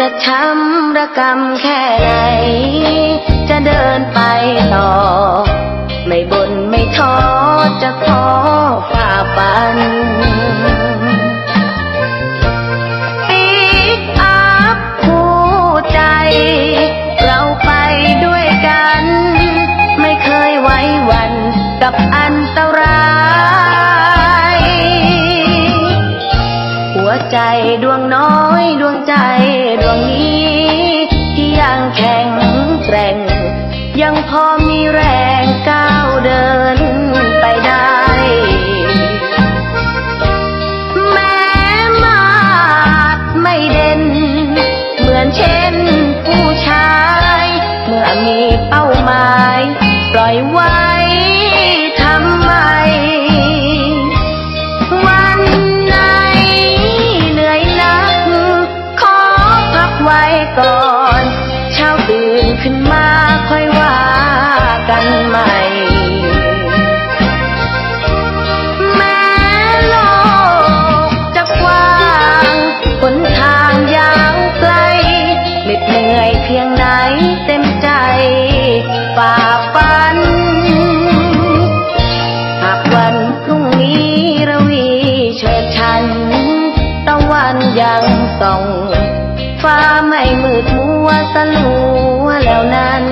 จะช้ำระกำแค่ไหน จะเดินไปต่อ ดวงน้อยดวงใจดวงนี้ ที่ยังแข็งแกร่ง ยังพอมีแรงก้าวเดินังส่อง ฟ้าไม่มืดมัวสลัวแล้วนั้น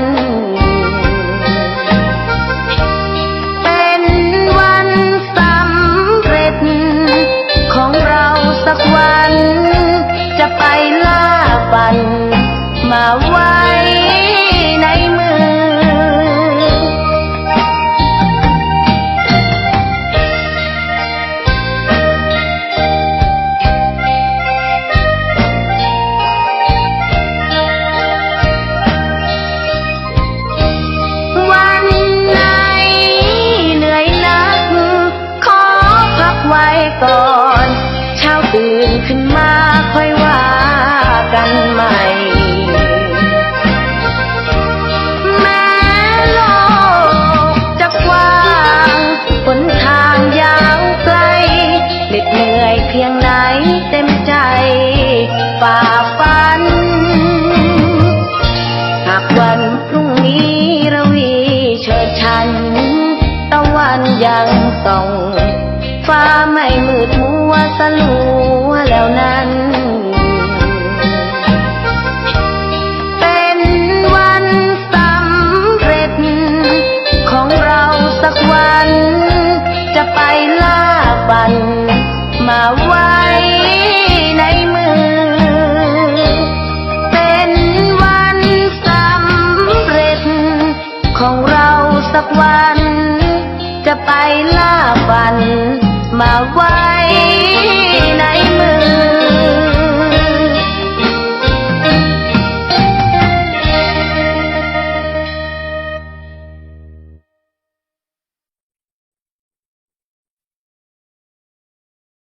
ยงไหนเต็มใจฝ่าฟัน ไว้ในมือ เป็นวันสำเร็จ ของเราสักวัน จะไปล่าฝันมาไว้